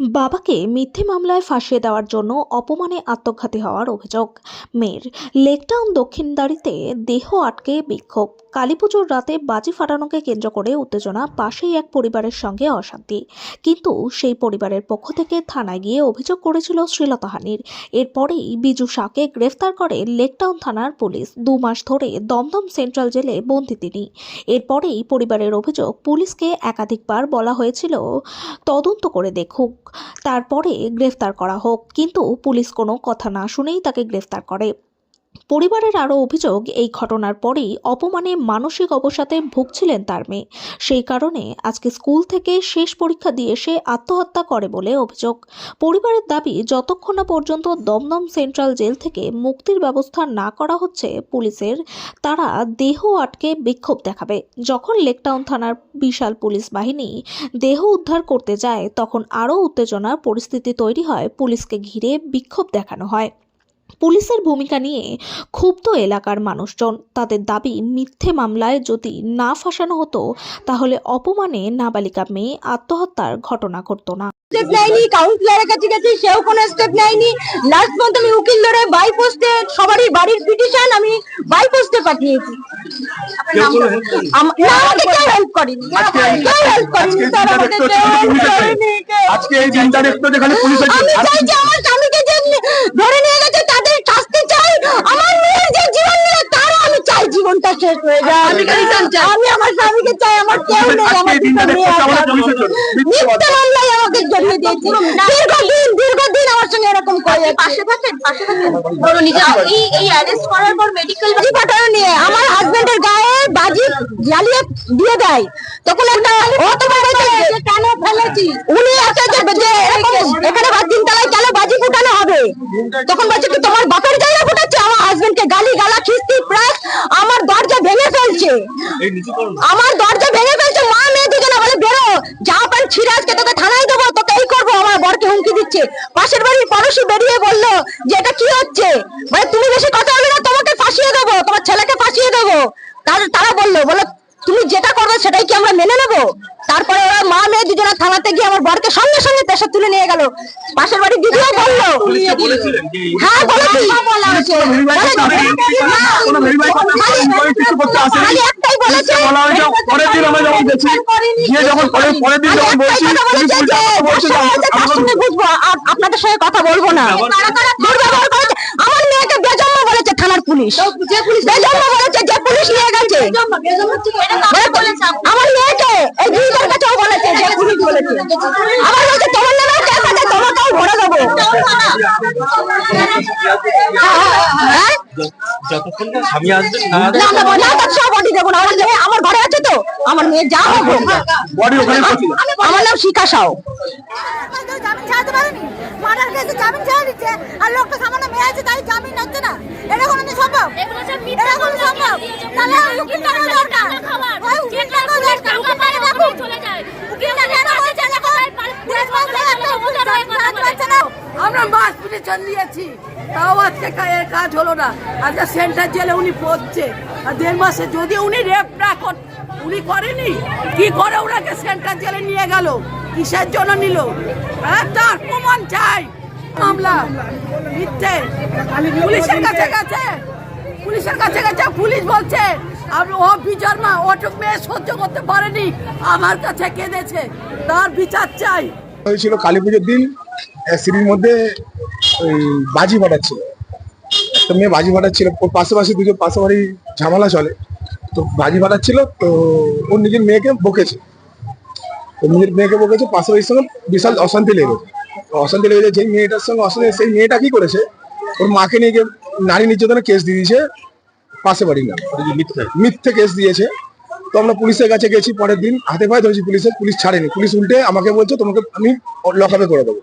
বাবাকে মিথ্যে মামলায় ফাঁসিয়ে দেওয়ার জন্য অপমানে আত্মঘাতী হওয়ার অভিযোগ। মেয়ের লেকটাউন দক্ষিণদারিতে দেহ আটকে বিক্ষোভ। কালীপুজোর রাতে বাজি ফাটানোকে কেন্দ্র করে উত্তেজনা, পাশেই এক পরিবারের সঙ্গে অশান্তি। কিন্তু সেই পরিবারের পক্ষ থেকে থানায় গিয়ে অভিযোগ করেছিল শ্লীলতাহানির এরপরেই বিজু শাহকে গ্রেফতার করে লেকটাউন থানার পুলিশ। দু মাস ধরে দমদম সেন্ট্রাল জেলে বন্দি তিনি। এরপরেই পরিবারের অভিযোগ পুলিশকে একাধিকবার বলা হয়েছিল, তদন্ত করে দেখুক। তারপরে গ্রেফতার করা হোক। কিন্তু পুলিশ কোনো কথা না শুনেই তাকে গ্রেফতার করে। পরিবারের আরও অভিযোগ, এই ঘটনার পরেই অপমানে মানসিক অবসাদে ভুগছিলেন তার মেয়ে। সেই কারণে আজকে স্কুল থেকে শেষ পরীক্ষা দিয়ে সে আত্মহত্যা করে বলে অভিযোগ। পরিবারের দাবি, যতক্ষণ না পর্যন্ত দমদম সেন্ট্রাল জেল থেকে মুক্তির ব্যবস্থা না করা হচ্ছে পুলিশের, তারা দেহ আটকে বিক্ষোভ দেখাবে। যখন লেকটাউন থানার বিশাল পুলিশ বাহিনী দেহ উদ্ধার করতে যায়, তখন আরও উত্তেজনার পরিস্থিতি তৈরি হয় পুলিশকে ঘিরে বিক্ষোভ দেখানো হয়। পুলিশের ভূমিকা নিয়ে ক্ষুব্ধ এলাকার মানুষজন। তাদের দাবি মিথ্যে মামলায় যদি না ফাঁসানো হতো তাহলে অপমানে নাবালিকা মেয়ে আত্মহত্যার ঘটনা ঘটতো না। স্টেপ নেয়নি কাউন্সিলরের কাছে গেছি সেও কোনো স্টেপ নেয়নি। লাস্ট পর্যন্ত আমি উকিল ধরে বাই পোস্টে সবারই বাড়ির পিটিশন আমি বাই পোস্টে পাঠিয়েছি না, আমাকে কেউ হেল্প করেনি। কেউ হেল্প করেনি স্যার আমাকে কেউ help করেনি, আজকে এই দিনটা দেখতে যেখানে পুলিশ আমি চাই যে আমার স্বামীকে যে ধরে নিয়ে গেছে তাদের শাস্তি চাই আমার মেয়ের যে জীবন নিল তারও আমি চাই জীবনটা শেষ হয়ে যায় আমি আমার স্বামীকে চাই আমার কেউ নেই আমার এই দুটো দিনটা দেখতে মেয়ে আমাদের আছে। পুলিশের জন্য মিথ্যে মামলায় আমাকে জড়িয়ে দিয়েছে। দীর্ঘদিন দীর্ঘদিন আমার সঙ্গে এরকম করে পাশে থাকেন পাশে থাকেন। এই এই অ্যারেস্ট করার পর মেডিকেল বাজি নিয়ে আমার হাজবেন্ডের গায়ে বাজি জ্বালিয়ে দিয়ে দেয়। তখন একটা অত বড় যে কেন ফেলেছি উনি আছে যে যে এরকম এখানে বাদ দিন তালায় কেন বাজি ফুটানো হবে? তখন বলছে কি তোমার বাপের জায়গা ফুটাচ্ছে? আমার হাজবেন্ডকে গালি গালা খিস্তি প্রায় আমার দরজা ভেঙে ফেলছে আমার দরজা ভেঙে ফেলছে, মা মেয়ে দুজনে, বলে বেরো। যা পান ছিঁড়ে আজকে তোকে থানায় দেবো, তোকে এই করব, আমার বরকে হুমকি দিচ্ছে। পাশের বাড়ির পড়োশি বেরিয়ে বলল, যে এটা কি হচ্ছে? মানে তুমি বেশি কথা বলবে না, তোমাকে ফাঁসিয়ে দেবো, তোমার ছেলেকে ফাঁসিয়ে দেবো। তার বলল, বলো, তুমি যেটা করবে সেটাই কি আমরা মেনে নেব? তারপরে মা মেয়ে দুজনে থানাতে গিয়ে আমার বরকে সঙ্গে সঙ্গে পেশা তুলে নিয়ে গেল। পাশের বাড়ির দিদিও বলল। হ্যাঁ বলেছি। আপনাদের সঙ্গে কথা বলব না। আমার মেয়েকে বেজন্ম বলেছে থানার পুলিশ। বেজন্ম বলেছে যে পুলিশ নিয়ে গেছে। আমার মেয়েকে এই দিদিদের কাছেও বলেছে যে পুলিশ আমার বলছে তোমার নামে কেস আছে তোমাকেও ভরে দেবো। হ্যাঁ? যতক্ষণ না স্বামী আসবেন না না না না সব বডি দেবো না। আমার মেয়ে আমার ঘরে আছে তো আমার মেয়ে যা হবে বডি ওখানে? আমার নাম শিখা সাও জামিন কেসে ছেড়ে দিচ্ছে আর লোকটা সামান্য মেয়ে আছে তাই জামিন হচ্ছে না এটা সম্ভব? এটা কোনো সম্ভব তাহলে দরকার ওই উকিল টাকা দরকার উকিল টাকা রাখুন উকিল টাকা কেন বলছে দেখো পুলিশ বলছে একটা উকিল টাকা পাচ্ছে না আমরা মাস পিটিশন দিয়েছি তাও আজকে এর কাজ হলো না। আজকে সেন্টার জেলে উনি পড়ছে। আর দেড় মাসে যদি উনি রেপ না উনি করেনি, কি করে ওনাকে সেন্টার জেলে নিয়ে গেল? কিসের জন্য নিল? হ্যাঁ তার প্রমাণ চাই। মামলা, মিথ্যে। পুলিশের কাছে গেছে। পুলিশের কাছে গেছে। পুলিশ বলছে, আর ও বিচার মা ওটুক মেয়ে সহ্য করতে পারেনি। আমার কাছে কেঁদেছে। তার বিচার চাই। হয়েছিল কালী পুজোর দিন। সিঁড়ির মধ্যে ওই বাজি ফাটাচ্ছিল। একটা মেয়ে বাজি ফাটাচ্ছিল। ওর পাশাপাশি দুজন পাশাপাশি ঝামেলা চলে। তো বাজি ফাটাচ্ছিল তো ওর নিজের মেয়েকে বকেছে। ওর নিজের মেয়েকে বকেছে পাশাপাশির সঙ্গে বিশাল অশান্তি লেগেছে। তো অশান্তি লেগেছে যেই মেয়েটার সঙ্গে অশান্তি সেই মেয়েটা কি করেছে? ওর মাকে নিয়ে গিয়ে নারী নির্যাতনে কেস দিয়ে দিয়েছে পাশে বাড়ি না মিথ্যে? কেস দিয়েছে। তো আমরা পুলিশের কাছে গেছি পরের দিন। হাতে পায়ে ধরেছি পুলিশের পুলিশ ছাড়েনি। পুলিশ উল্টে আমাকে বলছে, তোমাকে আমি লকআপে করে দেবো।